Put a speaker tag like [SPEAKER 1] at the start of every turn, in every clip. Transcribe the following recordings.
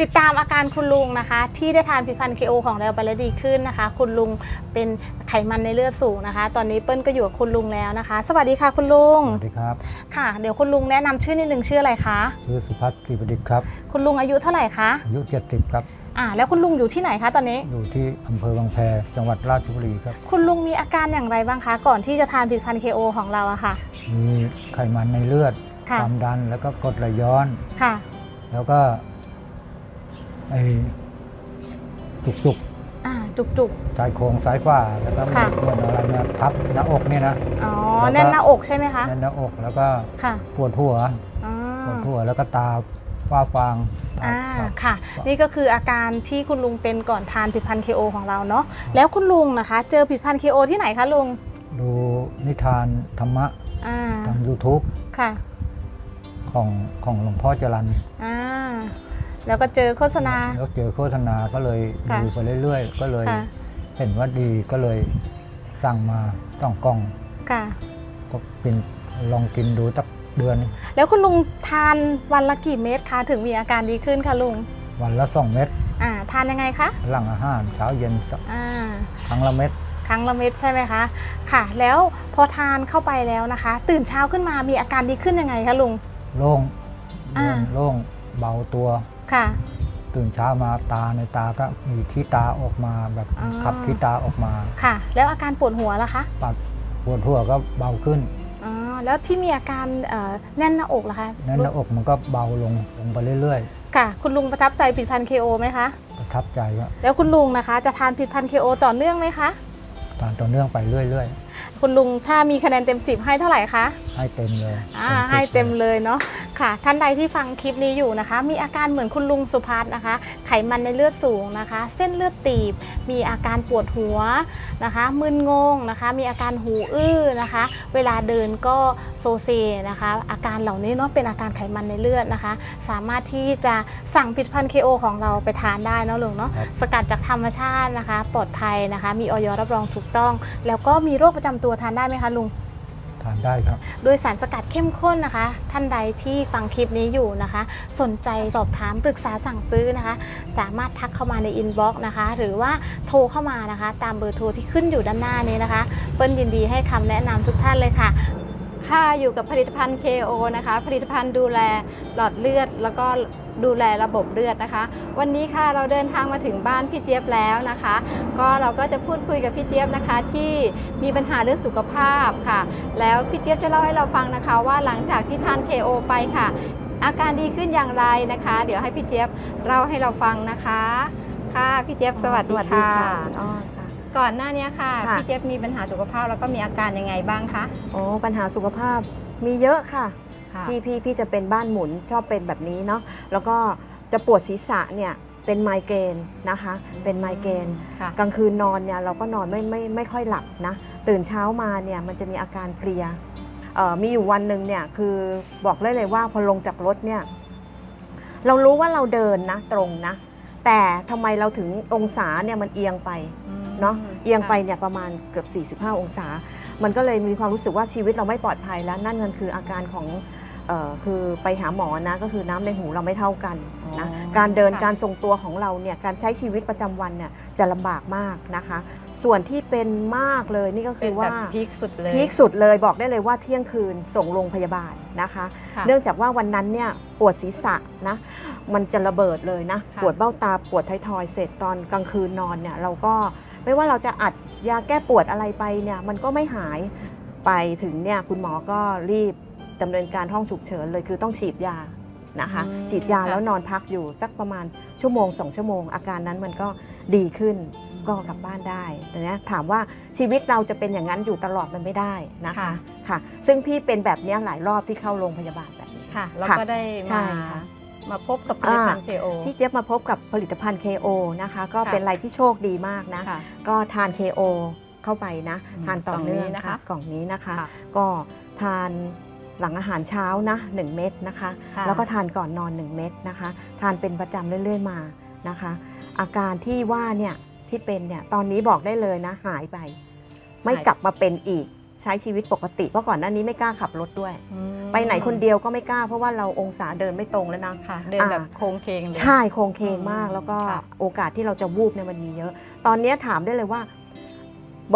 [SPEAKER 1] ติดตามอาการคุณลุงนะคะ ที่ได้ทานผลิตภัณฑ์ KO ของเราไปแล้วดีขึ้นนะคะ คุณลุงเป็นไขมันในเลือดสูงนะคะ ตอนนี้เปิ้ลก็อยู่กับคุณลุงแล้วนะคะ สวัสดีค่ะคุณลุง
[SPEAKER 2] สวัสดีครับ
[SPEAKER 1] ค่ะ เดี๋ยวคุณลุงแนะนำชื่อนิดนึงชื่ออะไรคะ
[SPEAKER 2] ชื่อสุพัฒน์ศรีประดิษฐ์ครับ
[SPEAKER 1] คุณลุงอายุเท่าไหร่คะ
[SPEAKER 2] อายุ70ครับ
[SPEAKER 1] อ่าแล้วคุณลุงอยู่ที่ไหนคะตอนนี้
[SPEAKER 2] อยู่ที่อำเภอบางแพจังหวัดราชบุรีครับ
[SPEAKER 1] คุณลุงมีอาการอย่างไรบ้างคะ ก่อนที่จะทานผลิตภัณฑ์ KO ของเราอะค่ะ
[SPEAKER 2] มีไขมันในเลือด
[SPEAKER 1] ค่ะ
[SPEAKER 2] ความดันแล้วก็กรดไหลย้อน
[SPEAKER 1] ค่ะ
[SPEAKER 2] แล้วก็ ไอจุกจุก
[SPEAKER 1] อ่าจุกจุก
[SPEAKER 2] ๆชายโครงซ้ายขวาแล้วก็เหมื
[SPEAKER 1] ค่ะ
[SPEAKER 2] อนเหมือนอะไรเนี่ยทับหน้าอกเนี่ยนะ
[SPEAKER 1] ๆอ๋อ
[SPEAKER 2] แล้วก็
[SPEAKER 1] แน่นหน้าอกใช่ไหมคะ
[SPEAKER 2] แน่นหน้าอกแล้วก็
[SPEAKER 1] ค่ะ
[SPEAKER 2] ปวดหัว
[SPEAKER 1] อ๋อ
[SPEAKER 2] ปวดหัวแล้วก็ตาฝ้าฟางตา
[SPEAKER 1] อ่า
[SPEAKER 2] ฝ้า
[SPEAKER 1] ค่ะนี่ก็คืออาการที่คุณลุงเป็นก่อนทานผลิตภัณฑ์ KO ของเราเนาะแล้วคุณลุงนะคะ เจอผลิตภัณฑ์ KO ที่ไหนคะลุง
[SPEAKER 2] ดูนิทานธรรมะ
[SPEAKER 1] อ่า
[SPEAKER 2] ทาง YouTube
[SPEAKER 1] ค่ะ
[SPEAKER 2] ของของหลวงพ่อจรัน
[SPEAKER 1] อ่า แล้วก็เจอโฆษณา
[SPEAKER 2] แล้วเจอโฆษณาก็เลย
[SPEAKER 1] ค่ะ
[SPEAKER 2] ดูไปเรื่อยๆ ก็เลย
[SPEAKER 1] ค่ะ
[SPEAKER 2] เห็นว่าดีก็เลยสั่งมาต้องกล่อง
[SPEAKER 1] ค่ะ
[SPEAKER 2] ก็เป็นลองกินดูสักเดือน
[SPEAKER 1] แล้วคุณลุงทานวันละกี่เม็ดคะถึงมีอาการดีขึ้นคะลุง
[SPEAKER 2] วันละสองเม็ด
[SPEAKER 1] อ่าทานยังไงคะ
[SPEAKER 2] หลังอาหารเช้าเย็นสัก
[SPEAKER 1] อ่า
[SPEAKER 2] ครั้งละเม็ด
[SPEAKER 1] ครั้งละเม็ดใช่ไหมคะค่ะ แล้วพอทานเข้าไปแล้วนะคะ ตื่นเช้าขึ้นมามีอาการดีขึ้นยังไงคะลุง
[SPEAKER 2] โล่ง
[SPEAKER 1] อ่า
[SPEAKER 2] โล่งเบาตัว
[SPEAKER 1] ค่ะ
[SPEAKER 2] ตื่นเช้ามาตาในตาก็มีขี้ตาออกมาแบบ
[SPEAKER 1] อ๋อ
[SPEAKER 2] ขับขี้ตาออกมา
[SPEAKER 1] ค่ะ แล้วอาการปวดหัวล่ะคะ
[SPEAKER 2] ปัดปวดหัวก็เบาขึ้น
[SPEAKER 1] อ๋อแล้วที่มีอาการเอ่อแน่นหน้าอกล่ะคะ
[SPEAKER 2] แน่นหน้าอกมันก็เบาลงลงไปเรื่อย
[SPEAKER 1] ค่ะ คุณลุงประทับใจผลิตภัณฑ์ KO ไหมคะ
[SPEAKER 2] ๆประทับใจว่า
[SPEAKER 1] แล้วคุณลุงนะคะ จะทานผลิตภัณฑ์ KO ต่อเนื่องไหมคะ
[SPEAKER 2] ทานต่อเนื่องไปเรื่อย
[SPEAKER 1] คุณลุงถ้ามีคะแนนเต็ม 10 ให้เท่าไหร่คะ
[SPEAKER 2] ๆ ให้เต็มเลย
[SPEAKER 1] อ่า
[SPEAKER 2] ต็ม
[SPEAKER 1] ให้
[SPEAKER 2] สิบ
[SPEAKER 1] เต็ม
[SPEAKER 2] ลย
[SPEAKER 1] เลยเนาะค่ะ ท่านใดที่ฟังคลิปนี้อยู่นะคะ มีอาการเหมือนคุณลุงสุพัฒน์นะคะ ไขมันในเลือดสูงนะคะ เส้นเลือดตีบ มีอาการปวดหัวนะคะ มึนงงนะคะ มีอาการหูอื้อนะคะ เวลาเดินก็โซเซนะคะ อาการเหล่านี้เนาะเป็นอาการไขมันในเลือดนะคะ สามารถที่จะสั่งผลิตภัณฑ์ KO ของเราไปทานได้เนาะลุงเนาะ
[SPEAKER 2] ครับ
[SPEAKER 1] สกัดจากธรรมชาตินะคะ ปลอดภัยนะคะ มีออยรับรองถูกต้อง แล้วก็มีโรคประจำตัวทานได้ไหมคะลุง
[SPEAKER 2] ทานได้ครับ
[SPEAKER 1] โดยสารสกัดเข้มข้นนะคะ ท่านใดที่ฟังคลิปนี้อยู่นะคะ สนใจสอบถามปรึกษาสั่งซื้อนะคะ สามารถทักเข้ามาในอินบ็อกซ์นะคะ หรือว่าโทรเข้ามานะคะ ตามเบอร์โทรที่ขึ้นอยู่ด้านหน้านี้นะคะเปิ้ลยินดีให้คำแนะนำทุกท่านเลยค่ะ
[SPEAKER 3] ค่ะอยู่กับผลิตภัณฑ์ KO นะคะ ผลิตภัณฑ์ดูแลหลอดเลือดแล้วก็ ดูแลระบบเลือดนะคะ วันนี้ค่ะเราเดินทางมาถึงบ้านพี่เจี๊ยบแล้วนะคะ ก็เราก็จะพูดคุยกับพี่เจี๊ยบนะคะ ที่มีปัญหาเรื่องสุขภาพค่ะ แล้วพี่เจี๊ยบจะเล่าให้เราฟังนะคะ ว่าหลังจากที่ทาน KO ไปค่ะ อาการดีขึ้นอย่างไรนะคะ เดี๋ยวให้พี่เจี๊ยบเล่าให้เราฟังนะคะ ค่ะพี่เจี๊ยบสวัสดีค่ะ
[SPEAKER 4] คุณอ้อค่ะ
[SPEAKER 3] ก่อนหน้านี้ค่ะ
[SPEAKER 4] ค่ะ
[SPEAKER 3] พี่เจี๊ยบมีปัญหาสุขภาพแล้วก็มีอาการยังไงบ้างคะ
[SPEAKER 4] โอ้ปัญหาสุขภาพมีเยอะค่ะ
[SPEAKER 3] ค่ะ
[SPEAKER 4] พี่พี่พี่จะเป็นบ้านหมุนชอบเป็นแบบนี้เนาะแล้วก็จะปวดศีรษะเนี่ยเป็นไมเกรนนะคะ เป็นไมเกรน
[SPEAKER 3] ค่ะ
[SPEAKER 4] กลางคืนนอนเนี่ยเราก็นอนไม่ไม่ไม่ค่อยหลับนะ ตื่นเช้ามาเนี่ยมันจะมีอาการเพลียเอ่อมีอยู่วันหนึ่งเนี่ยคือบอกได้เลยว่าพอลงจากรถเนี่ยเรารู้ว่าเราเดินนะตรงนะ แต่ทำไมเราถึงองศาเนี่ยมันเอียงไปเนาะเอียงไปเนี่ยประมาณเกือบ 45 องศา มันก็เลยมีความรู้สึกว่าชีวิตเราไม่ปลอดภัยแล้วนั่นมันคืออาการของเออ คือไปหาหมอนะก็คือน้ำในหูเราไม่เท่ากันนะ
[SPEAKER 3] อ๋อ
[SPEAKER 4] การเดิน
[SPEAKER 3] ค่ะ
[SPEAKER 4] การทรงตัวของเราเนี่ยการใช้ชีวิตประจำวันเนี่ยจะลำบากมากนะคะ ส่วนที่เป็นมากเลยนี่ก็คื
[SPEAKER 3] เป็
[SPEAKER 4] อน
[SPEAKER 3] แบ
[SPEAKER 4] ว่า
[SPEAKER 3] บพีคสุดเลย
[SPEAKER 4] พีคสุดเลยบอกได้เลยว่าเที่ยงคืนส่งโรงพยาบาลนะคะ
[SPEAKER 3] ค่ะ
[SPEAKER 4] เนื่องจากว่าวันนั้นเนี่ยปวดศีรษะนะมันจะระเบิดเลยนะ
[SPEAKER 3] ค่ะ
[SPEAKER 4] ปวดเบ้าตาปวดท้ายทอยเสร็จตอนกลางคืนนอนเนี่ยเราก็ไม่ว่าเราจะอัดยาแก้ปวดอะไรไปเนี่ยมันก็ไม่หายไปถึงเนี่ยคุณหมอก็รีบ ดำเนินการห้องฉุกเฉินเลยคือต้องฉีดยานะคะ
[SPEAKER 3] อืม
[SPEAKER 4] ฉีดยา
[SPEAKER 3] ค่ะ
[SPEAKER 4] แล้วนอนพักอยู่สักประมาณชั่วโมงสองชั่วโมง อาการนั้นมันก็ดีขึ้นก็กลับบ้านได้แต่เนี้ยถามว่าชีวิตเราจะเป็นอย่างนั้นอยู่ตลอดมันไม่ได้นะคะ
[SPEAKER 3] ค่ะ
[SPEAKER 4] ค่ะซึ่งพี่เป็นแบบเนี้ยหลายรอบที่เข้าโรงพยาบาลแบบนี้
[SPEAKER 3] ค่ะแล้ว
[SPEAKER 4] ค่ะ
[SPEAKER 3] ก็ได้
[SPEAKER 4] ใช่
[SPEAKER 3] มา
[SPEAKER 4] ค่ะ
[SPEAKER 3] มาพบกับผลิตภัณฑ์ KO
[SPEAKER 4] พี่เจี๊ยบมาพบกับผลิตภัณฑ์ KO นะคะ ก็
[SPEAKER 3] ค่ะ
[SPEAKER 4] เป็นอะไรที่โชคดีมากนะ
[SPEAKER 3] ค่ะ
[SPEAKER 4] ก็ทาน KO เข้าไปนะ
[SPEAKER 3] อืม
[SPEAKER 4] ทานต่อเนื่อง
[SPEAKER 3] กล่องนี้นะคะ
[SPEAKER 4] กล่องนี้นะคะ
[SPEAKER 3] ค่ะ
[SPEAKER 4] ก็ทาน หลังอาหารเช้านะ 1 เม็ดนะคะ
[SPEAKER 3] ค่ะ
[SPEAKER 4] แล้วก็ทานก่อนนอน 1 เม็ดนะคะ ทานเป็นประจำเรื่อยๆมานะคะ อาการที่ว่าเนี่ยที่เป็นเนี่ยตอนนี้บอกได้เลยนะ หายไป ไม่
[SPEAKER 3] หาย
[SPEAKER 4] กลับมาเป็นอีกใช้ชีวิตปกติเพราะก่อนหน้านี้ไม่กล้าขับรถด้วย
[SPEAKER 3] อืม
[SPEAKER 4] ไปไหนคนเดียวก็ไม่กล้า เพราะว่าเราองศาเดินไม่ตรงแล้วนะ
[SPEAKER 3] ค่ะ เดินแบบ
[SPEAKER 4] อ่า
[SPEAKER 3] โค้งเคงเลย
[SPEAKER 4] ใช่โครงเคงมาก
[SPEAKER 3] อืม
[SPEAKER 4] แล้วก็
[SPEAKER 3] ค่ะ
[SPEAKER 4] โอกาสที่เราจะวูบเนี่ยมันมีเยอะ ตอนนี้ถามได้เลยว่า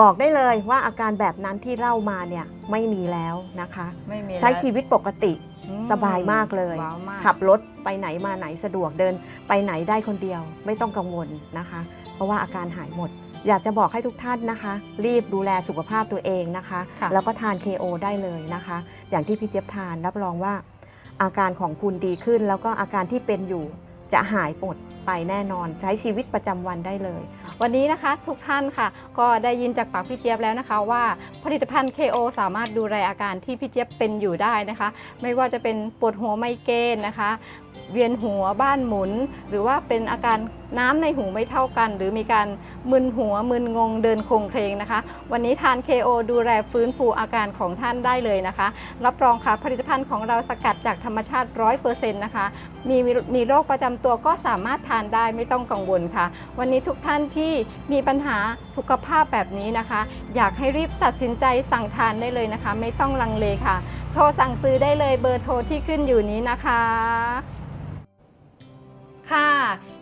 [SPEAKER 4] บอกได้เลยว่าอาการแบบนั้นที่เล่ามาเนี่ยไม่มีแล้วนะคะ
[SPEAKER 3] ไม่มี
[SPEAKER 4] ใช้
[SPEAKER 3] แล้ว
[SPEAKER 4] ชีวิตปกติ
[SPEAKER 3] อืม
[SPEAKER 4] สบายมากเลย
[SPEAKER 3] ว้าวมาก
[SPEAKER 4] ขับรถไปไหนมาไหนสะดวกเดินไปไหนได้คนเดียวไม่ต้องกังวลนะคะ เพราะว่าอาการหายหมด อยากจะบอกให้ทุกท่านนะคะ รีบดูแลสุขภาพตัวเองนะคะ
[SPEAKER 3] ค่ะ
[SPEAKER 4] แล้วก็ทาน KO ได้เลยนะคะ อย่างที่พี่เจี๊ยบทานรับรองว่า อาการของคุณดีขึ้นแล้วก็อาการที่เป็นอยู่ จะหายปวดไปแน่นอนใช้ชีวิตประจำวันได้เลย
[SPEAKER 3] วันนี้นะคะทุกท่านค่ะ ก็ได้ยินจากปากพี่เจี๊ยบแล้วนะคะว่าผลิตภัณฑ์ KO สามารถดูแลอาการที่พี่เจี๊ยบเป็นอยู่ได้นะคะ ไม่ว่าจะเป็นปวดหัวไมเกรนนะคะ เวียนหัวบ้านหมุน หรือว่าเป็นอาการน้ำในหูไม่เท่ากัน หรือมีการมึนหัวมึนงงเดินคงเคลงนะคะ วันนี้ทาน KO ดูแลฟื้นฟูอาการของท่านได้เลยนะคะ รับรองค่ะผลิตภัณฑ์ของเราสกัดจากธรรมชาติ 100%นะคะ มีมีโรคประจำตัวก็สามารถทานได้ไม่ต้องกังวลค่ะ วันนี้ทุกท่านที่มีปัญหาสุขภาพแบบนี้นะคะ อยากให้รีบตัดสินใจสั่งทานได้เลยนะคะ ไม่ต้องลังเลค่ะ โทรสั่งซื้อได้เลยเบอร์โทรที่ขึ้นอยู่นี้นะคะ ค่ะ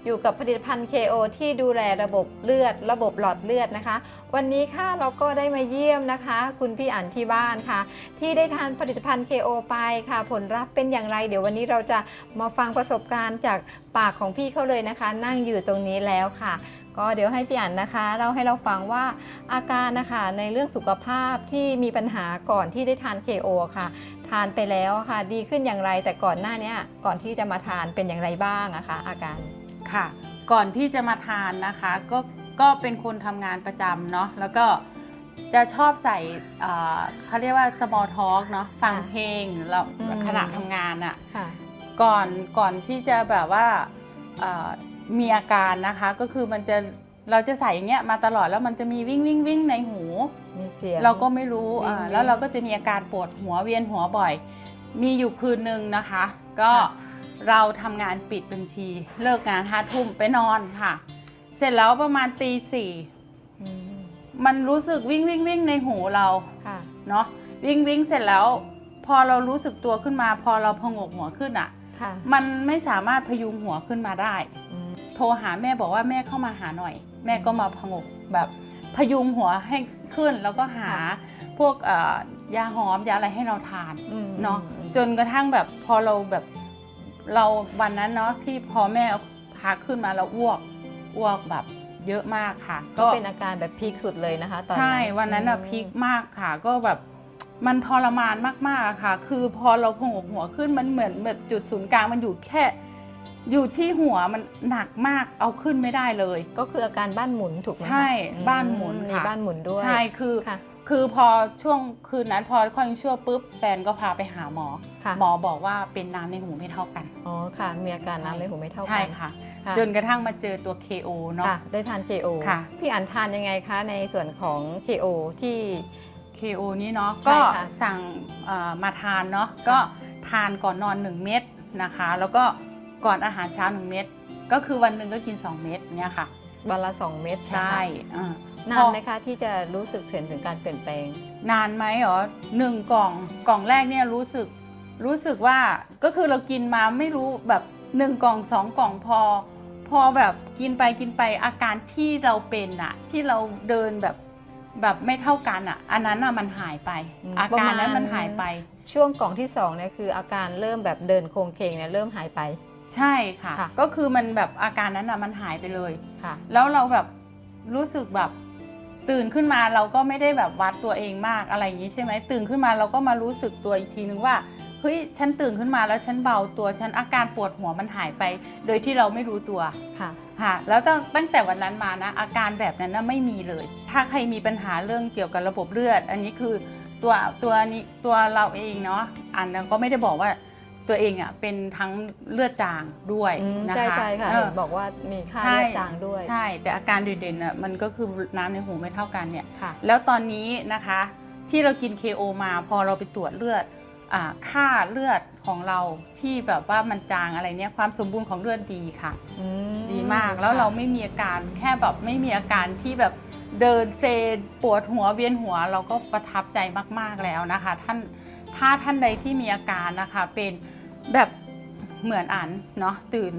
[SPEAKER 3] อยู่กับผลิตภัณฑ์ KO ที่ดูแลระบบเลือด ระบบหลอดเลือดนะคะ วันนี้ค่ะเราก็ได้มาเยี่ยมนะคะ คุณพี่อั๋นที่บ้านค่ะ ที่ได้ทานผลิตภัณฑ์ KO ไปค่ะ ผลลัพธ์เป็นอย่างไร เดี๋ยววันนี้เราจะมาฟังประสบการณ์จากปากของพี่เขาเลยนะคะ นั่งอยู่ตรงนี้แล้วค่ะ ก็เดี๋ยวให้พี่อั๋นนะคะเล่าให้เราฟังว่าอาการนะคะในเรื่องสุขภาพที่มีปัญหาก่อนที่ได้ทาน KO ค่ะ ทานไปแล้วค่ะ ดีขึ้นอย่างไร แต่ก่อนหน้าเนี้ยก่อนที่จะมาทานเป็นอย่างไรบ้างอะคะ อาการ
[SPEAKER 5] ค่ะ ก่อนที่จะมาทานนะคะก็ก็เป็นคนทำงานประจำเนาะแล้วก็จะชอบใส่เอ่อเขาเรียกว่า small talk เนาะฟังเพลงแล้ว
[SPEAKER 3] อืม
[SPEAKER 5] ขณะทำงานอะ
[SPEAKER 3] ค่ะ
[SPEAKER 5] ก่อนก่อนที่จะแบบว่าเอ่อมีอาการนะคะ ก็คือมันจะ เราจะใส่อย่างเงี้ยมาตลอดแล้วมันจะมีวิ่งวิ่งวิ่งในหู
[SPEAKER 3] มีเสียง
[SPEAKER 5] เราก็ไม่รู้
[SPEAKER 3] วิ่ง
[SPEAKER 5] อ่า
[SPEAKER 3] วิ่ง
[SPEAKER 5] แล้วเราก็จะมีอาการปวดหัวเวียนหัวบ่อย มีอยู่คืนหนึ่งนะคะ ก็
[SPEAKER 3] ค่ะ
[SPEAKER 5] เราทำงานปิดบัญชี เลิกงานห้าทุ่มไปนอนค่ะ เสร็จแล้วประมาณตีสี่
[SPEAKER 3] อืม
[SPEAKER 5] มันรู้สึกวิ่งวิ่งวิ่งในหูเรา
[SPEAKER 3] ค่ะ
[SPEAKER 5] เนาะวิ่งวิ่งเสร็จแล้ว พอเรารู้สึกตัวขึ้นมา พอเราพองกหัวขึ้นอะ่ะ
[SPEAKER 3] ค่ะ
[SPEAKER 5] มันไม่สามารถพยุงหัวขึ้นมาได้
[SPEAKER 3] อืม
[SPEAKER 5] โทรหาแม่บอกว่าแม่เข้ามาหาหน่อย แม่ก็มาพงกแบบพยุงหัวให้ขึ้นแล้วก็หาพวกเอ่อยาหอมยาอะไรให้เราทาน
[SPEAKER 3] อืม
[SPEAKER 5] เนาะจนกระทั่งแบบพอเราแบบเราวันนั้นเนาะที่พอแม่พาขึ้นมาแล้วอ้วกอ้วกแบบเยอะมากค่ะ
[SPEAKER 3] ก็เป็นอาการแบบพีคสุดเลยนะคะตอนนั้น
[SPEAKER 5] ใช่วันนั้นอะ
[SPEAKER 3] ม
[SPEAKER 5] พีคมากค่ะก็แบบมันทรมานมากๆอะค่ะ คือพอเราพงกหัวขึ้นมันเหมือนแบบจุดศูนย์กลางมันอยู่แค่ อยู่ที่หัวมันหนักมากเอาขึ้นไม่ได้เลย
[SPEAKER 3] ก็คืออาการบ้านหมุนถูกไหมคะ
[SPEAKER 5] ใช่
[SPEAKER 3] อื
[SPEAKER 5] บ้านหมุน
[SPEAKER 3] มี
[SPEAKER 5] ค่ะ
[SPEAKER 3] บ้านหมุนด้วย
[SPEAKER 5] ใช่คือ
[SPEAKER 3] ค่ะ
[SPEAKER 5] คือพอช่วงคืนนั้นพอค่อยชั่วปุ๊บแฟนก็พาไปหาหมอ
[SPEAKER 3] ค่ะ
[SPEAKER 5] หมอบอกว่าเป็นน้ำในหูไม่เท่ากัน
[SPEAKER 3] อ๋อค่ะ มีอาการน้ำในหูไม่เท่ากัน
[SPEAKER 5] ใช่ค่ะ
[SPEAKER 3] ค่ะ
[SPEAKER 5] จนกระทั่งมาเจอตัว KO เนาะ
[SPEAKER 3] ค่ะได้ทาน KO
[SPEAKER 5] ค่ะ
[SPEAKER 3] พี่อันทานยังไงคะในส่วนของ KO ที่
[SPEAKER 5] KO นี้เนาะ
[SPEAKER 3] ใช่
[SPEAKER 5] ก็
[SPEAKER 3] ค่ะ
[SPEAKER 5] สั่งเอ่อมาทานเนาะก็ทานก่อนนอน 1 เม็ดนะคะ แล้วก็ ก่อนอาหารเช้า 1 เม็ดก็คือวันหนึ่งก็กิน 2 เม็ดเนี่ยค่ะ
[SPEAKER 3] วันละ 2 เม็ด
[SPEAKER 5] ใช่อ่า
[SPEAKER 3] นา
[SPEAKER 5] พ
[SPEAKER 3] น
[SPEAKER 5] อ
[SPEAKER 3] ไหมคะที่จะรู้สึกเห็นถึงการเปลี่ยนแปลง
[SPEAKER 5] นานไหมเหรอหนึ่งกล่องกล่องแรกเนี่ยรู้สึกรู้สึกว่าก็คือเรากินมาไม่รู้แบบหนึ่งกล่องสองกล่องพอ พอแบบกินไปกินไปอาการที่เราเป็นอะที่เราเดินแบบแบบไม่เท่ากันอะอันนั้นอะมันหายไป
[SPEAKER 3] อืม
[SPEAKER 5] อาการนั้น
[SPEAKER 3] ประมาณ
[SPEAKER 5] มันหายไป
[SPEAKER 3] ช่วงกล่องที่2เนี่ยคืออาการเริ่มแบบเดินโครงเคงเนี่ยเริ่มหายไป
[SPEAKER 5] ใช่ค่ะ
[SPEAKER 3] ค่ะ
[SPEAKER 5] ก็คือมันแบบอาการนั้นอะมันหายไปเลย
[SPEAKER 3] ค่ะ
[SPEAKER 5] แล้วเราแบบรู้สึกแบบตื่นขึ้นมาเราก็ไม่ได้แบบวัดตัวเองมากอะไรอย่างนี้ใช่ไหมตื่นขึ้นมาเราก็มารู้สึกตัวอีกทีนึงว่าเฮ้ยฉันตื่นขึ้นมาแล้วฉันเบาตัวฉันอาการปวดหัวมันหายไป โดยที่เราไม่รู้ตัว
[SPEAKER 3] ค่ะ
[SPEAKER 5] ค่ะแล้วตั้งตั้งแต่วันนั้นมานะอาการแบบนั้นนะไม่มีเลย ถ้าใครมีปัญหาเรื่องเกี่ยวกับระบบเลือด อันนี้คือตัวตัวนี้ตัวเราเองเนาะอันนั้นก็ไม่ได้บอกว่า ตัวเองอะเป็นทั้งเลือดจางด้วย
[SPEAKER 3] อืม
[SPEAKER 5] นะคะ
[SPEAKER 3] ใช่ใช่ค่ะ
[SPEAKER 5] เอ
[SPEAKER 3] เห็
[SPEAKER 5] อ
[SPEAKER 3] นบอกว่ามีค่า
[SPEAKER 5] ใช่
[SPEAKER 3] เลือดจางด้วย
[SPEAKER 5] ใช่ แต่อาการเด่นๆน่ะมันก็คือน้ำในหูไม่เท่ากันเนี่ย
[SPEAKER 3] ค่ะ
[SPEAKER 5] แล้วตอนนี้นะคะที่เรากิน KO มาพอเราไปตรวจเลือดอ่าค่าเลือดของเราที่แบบว่ามันจางอะไรเนี่ยความสมบูรณ์ของเลือดดีค่ะ
[SPEAKER 3] อื
[SPEAKER 5] ดีมากแล้วเราไม่มีอาการแค่แบบไม่มีอาการที่แบบเดินเซปวดหัวเวียนหัว เราก็ประทับใจมากๆแล้วนะคะ ท่านทถ้าท่านใดที่มีอาการนะคะเป็น แบบเหมือนอันเนาะตื่น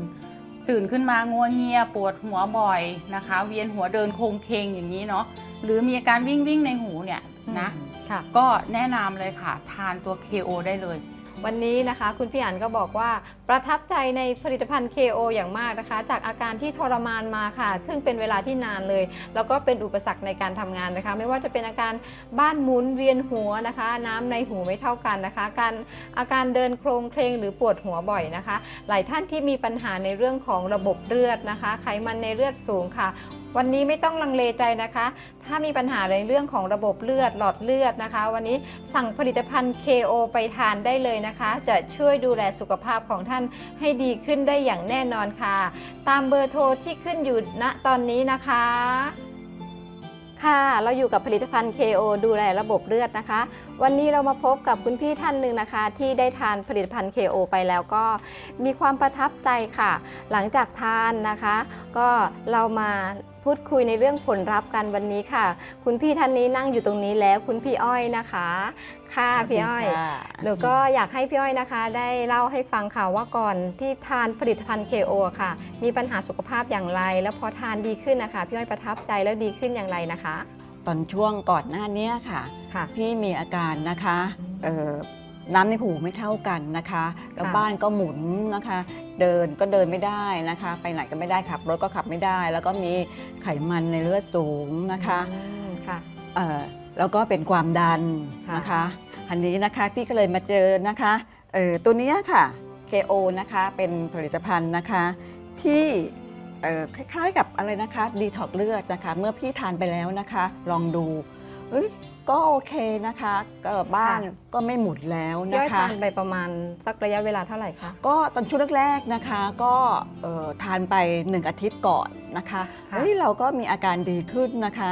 [SPEAKER 5] ตื่นขึ้นมางัวเงียปวดหัวบ่อยนะคะ เวียนหัวเดินโคงเคงอย่างนี้เนาะหรือมีอาการวิ่งวิ่งในหูเนี่ยนะ
[SPEAKER 3] ค่ะ
[SPEAKER 5] ก็แนะนำเลยค่ะ ทานตัว KO ได้เลย
[SPEAKER 3] วันนี้นะคะ คุณพี่อันก็บอกว่าประทับใจในผลิตภัณฑ์ KO อย่างมากนะคะ จากอาการที่ทรมานมาค่ะ ซึ่งเป็นเวลาที่นานเลย แล้วก็เป็นอุปสรรคในการทำงานนะคะ ไม่ว่าจะเป็นอาการบ้านหมุนเวียนหัวนะคะ น้ำในหูไม่เท่ากันนะคะ การอาการเดินโครงเคลงหรือปวดหัวบ่อยนะคะ หลายท่านที่มีปัญหาในเรื่องของระบบเลือดนะคะ ไขมันในเลือดสูงค่ะ วันนี้ไม่ต้องลังเลใจนะคะ ถ้ามีปัญหาในเรื่องของระบบเลือดหลอดเลือดนะคะ วันนี้สั่งผลิตภัณฑ์ KO ไปทานได้เลยนะคะ จะช่วยดูแลสุขภาพของท่านให้ดีขึ้นได้อย่างแน่นอนค่ะ ตามเบอร์โทรที่ขึ้นอยู่ณตอนนี้นะคะค่ะ เราอยู่กับผลิตภัณฑ์ KO ดูแลระบบเลือดนะคะ วันนี้เรามาพบกับคุณพี่ท่านหนึ่งนะคะ ที่ได้ทานผลิตภัณฑ์ KO ไปแล้วก็มีความประทับใจค่ะ หลังจากทานนะคะ ก็เรามา พูดคุยในเรื่องผลลัพธ์กันวันนี้ค่ะ คุณพี่ท่านนี้นั่งอยู่ตรงนี้แล้วคุณพี่อ้อยนะคะ ค่ะพี่อ้อยหนูก็อยากให้พี่อ้อยนะคะ ได้เล่าให้ฟังค่ะว่าก่อนที่ทานผลิตภัณฑ์ KO ค่ะ มีปัญหาสุขภาพอย่างไร แล้วพอทานดีขึ้นนะคะ พี่อ้อยประทับใจแล้วดีขึ้นอย่างไรนะคะ
[SPEAKER 6] ตอนช่วงก่อนหน้าเนี้ยค่ะ
[SPEAKER 3] ค่ะ
[SPEAKER 6] พี่มีอาการนะคะเอ่อ น้ำในหูไม่เท่ากันนะคะ แล้ว
[SPEAKER 3] ค่ะ
[SPEAKER 6] บ้านก็หมุนนะคะ เดินก็เดินไม่ได้นะคะ ไปไหนก็ไม่ได้ขับรถก็ขับไม่ได้ แล้วก็มีไขมันในเลือดสูงนะคะ
[SPEAKER 3] อืมค่ะ
[SPEAKER 6] เอ่อแล้วก็เป็นความดัน
[SPEAKER 3] ค่ะ
[SPEAKER 6] นะคะอันนี้นะคะพี่ก็เลยมาเจอนะคะเอ่อตัวเนี้ยค่ะ KO นะคะเป็นผลิตภัณฑ์นะคะที่เอ่อคล้ายๆกับอะไรนะคะดีท็อกเลือดนะคะ เมื่อพี่ทานไปแล้วนะคะ ลองดู เอ้ยก็โอเคนะคะก็บ้านก็ไม่หมุนแล้ว
[SPEAKER 3] พี่อ้
[SPEAKER 6] นะ
[SPEAKER 3] อย
[SPEAKER 6] คะ
[SPEAKER 3] ทานไปประมาณสักระยะเวลาเท่าไหร่คะ
[SPEAKER 6] ก็ตอนช่วงแรกๆนะคะ ก็เอ่อทานไป1อาทิตย์ก่อนนะคะ
[SPEAKER 3] ค่ะ
[SPEAKER 6] เฮ้ยเราก็มีอาการดีขึ้นนะคะ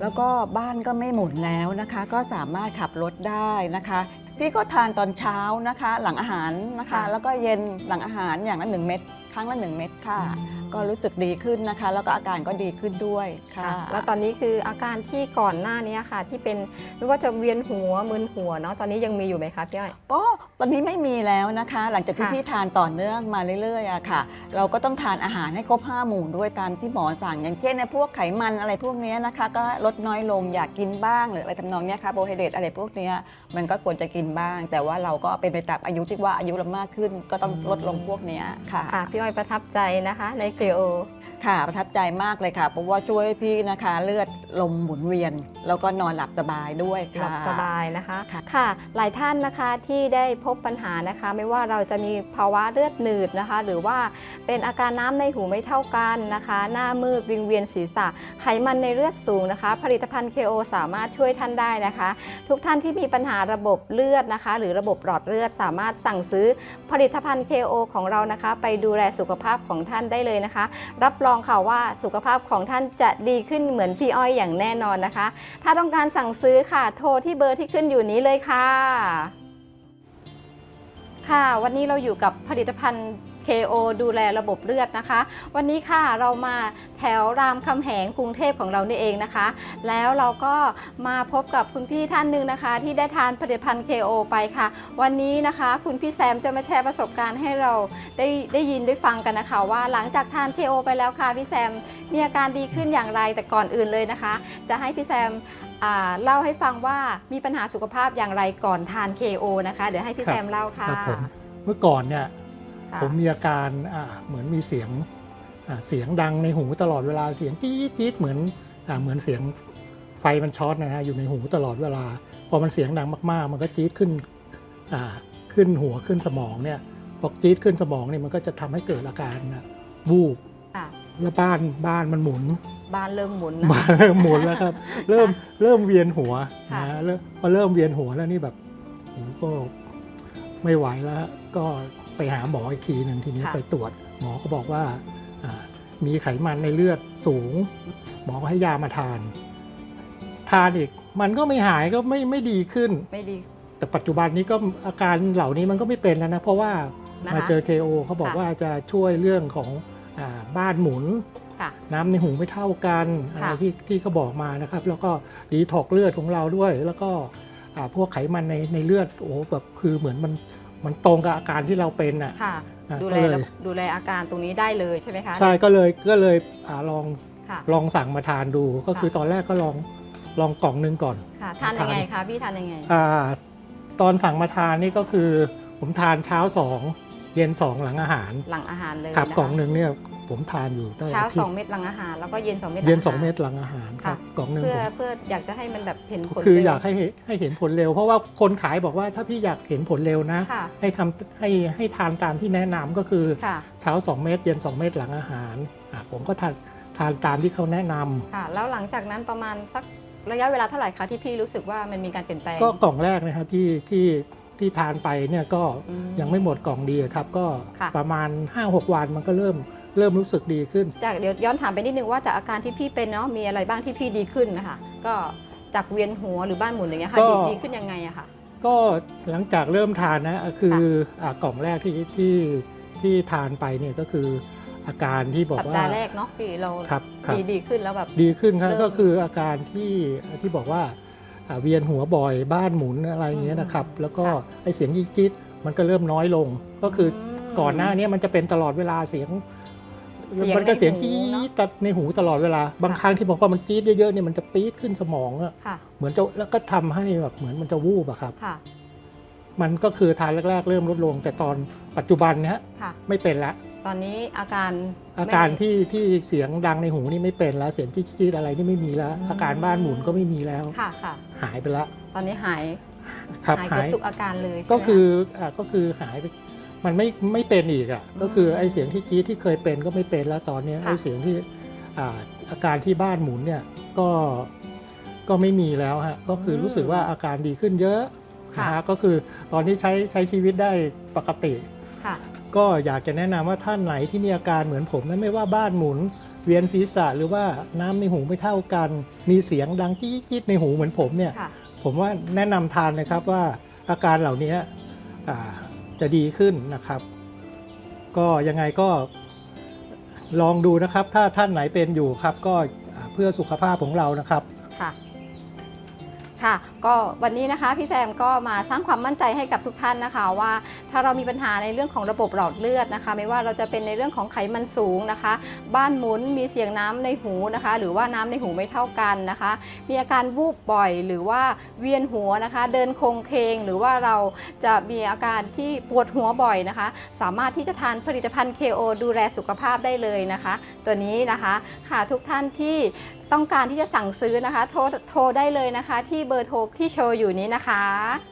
[SPEAKER 6] แล้วก็บ้านก็ไม่หมุนแล้วนะคะ ก็สามารถขับรถได้นะคะ พี่ก็ทานตอนเช้านะคะ หลังอาหารนะคะ
[SPEAKER 3] ค่ะ
[SPEAKER 6] แล้วก็เย็นหลังอาหารอย่างละหนึ่งเม็ดครั้งละหนึ่งเม็ดค่ะ ก็รู้สึกดีขึ้นนะคะ แล้วก็อาการก็ดีขึ้นด้วยค่ะ
[SPEAKER 3] ค่ะ แล้วตอนนี้คืออาการที่ก่อนหน้านี้ค่ะ ที่เป็นไม่ว่าจะเวียนหัวมึนหัวเนาะตอนนี้ยังมีอยู่ไหมคะพี่อ้อย
[SPEAKER 6] ก็ตอนนี้ไม่มีแล้วนะคะ หลังจากที่
[SPEAKER 3] ค่ะ
[SPEAKER 6] พี่ทานต่อเนื่องมาเรื่อยๆอะค่ะ เราก็ต้องทานอาหารให้ครบห้าหมู่ด้วยตามที่หมอสั่งอย่างเช่นในพวกไขมันอะไรพวกเนี้ยนะคะ ก็ลดน้อยลงอยากกินบ้างหรืออะไรทำนองเนี้ยค่ะโบไฮเดรตอะไรพวกเนี้ยมันก็ควรจะกินบ้าง แต่ว่าเราก็เป็นไปตามอายุที่ว่าอายุเรามากขึ้น ก็ต้องลดลงพวกเนี้ยค่ะ
[SPEAKER 3] ค่ะพี่อ้อยประทับใจนะคะในเกโอ
[SPEAKER 6] ค่ะประทับใจมากเลยค่ะ เพราะว่าช่วยให้พี่นะคะเลือดลมหมุนเวียน แล้วก็นอนหลับสบายด้วย
[SPEAKER 3] ห
[SPEAKER 6] ค่ะ
[SPEAKER 3] ลับสบายนะคะ
[SPEAKER 6] ค่ะ
[SPEAKER 3] ค่ะ หลายท่านนะคะที่ได้พบปัญหานะคะ ไม่ว่าเราจะมีภาวะเลือดหนืดนะคะ หรือว่าเป็นอาการน้ำในหูไม่เท่ากันนะคะ หน้ามืดวิงเวียนศีรษะ ไขมันในเลือดสูงนะคะ ผลิตภัณฑ์ KO สามารถช่วยท่านได้นะคะ ทุกท่านที่มีปัญหาระบบเลือดนะคะ หรือระบบหลอดเลือดสามารถสั่งซื้อผลิตภัณฑ์ KO ของเรานะคะ ไปดูแลสุขภาพของท่านได้เลยนะคะ รับรองค่ะว่าสุขภาพของท่านจะดีขึ้นเหมือนพี่อ้อยอย่างแน่นอนนะคะ ถ้าต้องการสั่งซื้อค่ะโทรที่เบอร์ที่ขึ้นอยู่นี้เลยค่ะ ค่ะ วันนี้เราอยู่กับผลิตภัณฑ์ KO ดูแลระบบเลือดนะคะ วันนี้ค่ะเรามาแถวรามคำแหงกรุงเทพของเรานี่เองนะคะ แล้วเราก็มาพบกับคุณพี่ท่านหนึ่งนะคะ ที่ได้ทานผลิตภัณฑ์ KO ไปค่ะ วันนี้นะคะ คุณพี่แซมจะมาแชร์ประสบการณ์ให้เราได้ได้ยินได้ฟังกันนะคะ ว่าหลังจากทาน KO ไปแล้วค่ะพี่แซมมีอาการดีขึ้นอย่างไรแต่ก่อนอื่นเลยนะคะ จะให้พี่แซมอ่าเล่าให้ฟังว่ามีปัญหาสุขภาพอย่างไรก่อนทาน KO นะคะ เดี๋ยวให้พี่
[SPEAKER 7] ครับ
[SPEAKER 3] แซมเล่าค่ะ
[SPEAKER 7] ครับผมเมื่อก่อนเนี่ย
[SPEAKER 3] ค่ะ
[SPEAKER 7] ผมมีอาการอ่าเหมือนมีเสียงอ่าเสียงดังในหูตลอดเวลาเสียงจี๊ดจี๊ดเหมือนอาเหมือนเสียงไฟมันช็อตนะฮะอยู่ในหูตลอดเวลา พอมันเสียงดังมากๆ มันก็จี๊ดขึ้นอ่าขึ้นหัวขึ้นสมองเนี่ยพอจี๊ดขึ้นสมองเนี่ยมันก็จะทำให้เกิดอาการนะวูบ
[SPEAKER 3] ค่ะ
[SPEAKER 7] แล้วบ้านบ้านมันหมุน
[SPEAKER 3] บ้านเริ่มหมุนนะ
[SPEAKER 7] บ้านเริ่มหมุนแล้วครับ เริ่มเริ่มเวียนหัว
[SPEAKER 3] ค่ะ
[SPEAKER 7] นะเริ่มพอเริ่มเวียนหัวแล้วนี่แบบโอ้โหก็ไม่ไหวแล้วก็ ไปหาหมออีกทีหนึ่งทีนี้ไปตรวจ หมอก็บอกว่าอ่ามีไขมันในเลือดสูง หมอก็ให้ยามาทาน ทานอีกมันก็ไม่หายก็ไม่ไม่ดีขึ้น
[SPEAKER 3] ไม่ดี
[SPEAKER 7] แต่ปัจจุบันนี้ก็อาการเหล่านี้มันก็ไม่เป็นแล้วนะ เพราะว่า
[SPEAKER 3] นะคะ
[SPEAKER 7] มาเจอ KO เขาบอก
[SPEAKER 3] ค่ะ
[SPEAKER 7] ว่าจะช่วยเรื่องของอาบ้านหมุน
[SPEAKER 3] ค่ะ
[SPEAKER 7] น้ำในหูไม่เท่ากันอะไร
[SPEAKER 3] ค่ะ
[SPEAKER 7] ที่ที่เขาบอกมานะครับ แล้วก็ดีถอกเลือดของเราด้วย แล้วก็อ่าพวกไขมันในในเลือดโอ้โหแบบคือเหมือนมัน มันตรงกับอาการที่เราเป็นอะ
[SPEAKER 3] ค่ะ
[SPEAKER 7] อะ
[SPEAKER 3] ดู
[SPEAKER 7] ก็
[SPEAKER 3] แล
[SPEAKER 7] เลย
[SPEAKER 3] ดูแลอาการตรงนี้ได้เลยใช่ไหมคะ
[SPEAKER 7] ใช่ก็เลยก็เลยอาลอง
[SPEAKER 3] ค่ะ
[SPEAKER 7] ลองสั่งมาทานดู ก็คือ
[SPEAKER 3] ค่ะ
[SPEAKER 7] ตอนแรกก็ลองลองกล่องหนึงก่อน
[SPEAKER 3] ค่ะทานยังไงคะพี่ทานยังไง
[SPEAKER 7] อาตอนสั่งมาทานนี่ก็คือ ผมทานเช้าสองเย็นสองหลังอาหาร
[SPEAKER 3] หลังอาหารเลย
[SPEAKER 7] ครับ
[SPEAKER 3] นะคะ
[SPEAKER 7] กล่องหนึ่งเนี่ย ผมทานอยู่ได้
[SPEAKER 3] เช้า
[SPEAKER 7] อาทิ
[SPEAKER 3] ส
[SPEAKER 7] ต
[SPEAKER 3] อง
[SPEAKER 7] ย์
[SPEAKER 3] เม็ดหลังอาหาร แล้วก็เย็นสองเม็ดหลั
[SPEAKER 7] เย็นสองา
[SPEAKER 3] หาร
[SPEAKER 7] เม็ดหลังอาหารครับ
[SPEAKER 3] ค่ะ
[SPEAKER 7] กล่องหนึ่ง
[SPEAKER 3] เพื่อ
[SPEAKER 7] ผม
[SPEAKER 3] เพื่ออยากจะให้มันแบบเห็นผล
[SPEAKER 7] คือ
[SPEAKER 3] เร็ว
[SPEAKER 7] อยากให้เห็นให้เห็นผลเร็ว เพราะว่าคนขายบอกว่าถ้าพี่อยากเห็นผลเร็วนะ
[SPEAKER 3] ค่ะ
[SPEAKER 7] ให้ทำให้ให้ทานตามที่แนะนำก็คือ
[SPEAKER 3] ค่ะ
[SPEAKER 7] เช้า 2 เม็ดเย็น 2 เม็ดหลังอาหารอะผมก็ทานทานตามที่เขาแนะนำ
[SPEAKER 3] ค่ะแล้วหลังจากนั้นประมาณสักระยะเวลาเท่าไหร่คะที่พี่รู้สึกว่ามันมีการเปลี่ยนแปลง
[SPEAKER 7] ก็กล่องแรกนะฮะที่ที่ที่ทานไปเนี่ยก็
[SPEAKER 3] อืม
[SPEAKER 7] ยังไม่หมดกล่องดีครับ ก็
[SPEAKER 3] ค่ะ
[SPEAKER 7] ประมาณ 5-6 วันมันก็เริ่ม เริ่มรู้สึกดีขึ้น
[SPEAKER 3] จากเดี๋ยวย้อนถามไปนิดนึงว่าจากอาการที่พี่เป็นเนาะมีอะไรบ้างที่พี่ดีขึ้นนะคะก็จากเวียนหัวหรือบ้านหมุนอย่างเงี้ยค่ะ
[SPEAKER 7] ก็
[SPEAKER 3] ดีดีขึ้นยังไงอะค่ะ
[SPEAKER 7] ก็หลังจากเริ่มทานนะอะคืออะกล่องแรกที่ที่ที่ทานไปเนี่ยก็คืออาการที่บอก
[SPEAKER 3] สัป
[SPEAKER 7] ว่า
[SPEAKER 3] ดาห์แรกเนาะพี่เรา
[SPEAKER 7] ครับครับ
[SPEAKER 3] ดีดีขึ้นแล้วแบบ
[SPEAKER 7] ดีขึ้นครับ
[SPEAKER 3] เริ่ม
[SPEAKER 7] ก็คืออาการที่ที่บอกว่าอะเวียนหัวบ่อยบ้านหมุนอะไรอย่างเงี้ยนะครับ แล้วก็
[SPEAKER 3] ค่ะ
[SPEAKER 7] ไอเสียงจี๊ดๆมันก็เริ่มน้อยลง ก็คืออ
[SPEAKER 3] ม
[SPEAKER 7] ก่อนหน้านี้มันจะเป็นตลอดเวลาเสียง
[SPEAKER 3] เสียง
[SPEAKER 7] มันก็เสียง
[SPEAKER 3] ในหู
[SPEAKER 7] จี๊
[SPEAKER 3] เนอะ
[SPEAKER 7] ดตัดในหูตลอดเวลา บาง
[SPEAKER 3] ค่ะ
[SPEAKER 7] ครั้งที่บอกว่ามันจี๊ดเยอะๆเนี่ยมันจะปี๊ดขึ้นสมองอะ
[SPEAKER 3] ค่ะ
[SPEAKER 7] เหมือนจะแล้วก็ทำให้แบบเหมือนมันจะวูบอะครับ
[SPEAKER 3] ค่ะ
[SPEAKER 7] มันก็คือทานแรก ๆ เริ่มลดลง แต่ตอนปัจจุบันเนี้ย
[SPEAKER 3] ค่ะ
[SPEAKER 7] ไม่เป็นละ
[SPEAKER 3] ตอนนี้อาการ
[SPEAKER 7] อาการ
[SPEAKER 3] ไม่
[SPEAKER 7] ที่ที่เสียงดังในหูนี่ไม่เป็นแล้ว เสียงจี๊ดๆอะไรนี่ไม่มีแล้ว
[SPEAKER 3] อืม
[SPEAKER 7] อาการบ้านหมุนก็ไม่มีแล้ว
[SPEAKER 3] ค่ะค่ะ
[SPEAKER 7] หายไปแล้ว
[SPEAKER 3] ตอนนี้หาย
[SPEAKER 7] ครับ
[SPEAKER 3] หายเกือ
[SPEAKER 7] หาย
[SPEAKER 3] บทุกอาการเลยใช่ไหม
[SPEAKER 7] ก็คือ
[SPEAKER 3] คะ
[SPEAKER 7] อ่าก็คือหายไป มันไม่ไม่เป็นอีกอะก็คือไอเสียงที่จี๊ดที่เคยเป็นก็ไม่เป็นแล้วตอนเนี้ย
[SPEAKER 3] ค่ะ
[SPEAKER 7] ไอเสียงที่อ่าอาการที่บ้านหมุนเนี่ยก็ก็ไม่มีแล้วฮะก็คือรู้สึกว่าอาการดีขึ้นเยอะนะฮะก็คือตอนนี้ใช้ใช้ชีวิตได้ปกติ
[SPEAKER 3] ค่ะ
[SPEAKER 7] ก็อยากจะแนะนำว่าท่านไหนที่มีอาการเหมือนผมนั้นไม่ว่าบ้านหมุนเวียนศีรษะหรือว่าน้ำในหูไม่เท่ากัน มีเสียงดังจี๊ดๆในหูเหมือนผมเนี่ย
[SPEAKER 3] ค่ะ
[SPEAKER 7] ผมว่าแนะนำทานนะครับว่าอาการเหล่านี้อ่า จะดีขึ้นนะครับ ก็ยังไงก็ลองดูนะครับ ถ้าท่านไหนเป็นอยู่ครับ ก็เพื่อสุขภาพของเรานะครับ
[SPEAKER 3] ค่ะ ค่ะ ก็วันนี้นะคะพี่แซมก็มาสร้างความมั่นใจให้กับทุกท่านนะคะ ว่าถ้าเรามีปัญหาในเรื่องของระบบหลอดเลือดนะคะ ไม่ว่าเราจะเป็นในเรื่องของไขมันสูงนะคะ บ้านหมุนมีเสียงน้ำในหูนะคะ หรือว่าน้ำในหูไม่เท่ากันนะคะ มีอาการวูบบ่อยหรือว่าเวียนหัวนะคะ เดินคงเคงหรือว่าเราจะมีอาการที่ปวดหัวบ่อยนะคะ สามารถที่จะทานผลิตภัณฑ์ KO ดูแลสุขภาพได้เลยนะคะตัวนี้นะคะค่ะทุกท่านที่ต้องการที่จะสั่งซื้อนะคะ โทรโทรได้เลยนะคะ ที่เบอร์โทรที่โชว์อยู่นี้นะคะ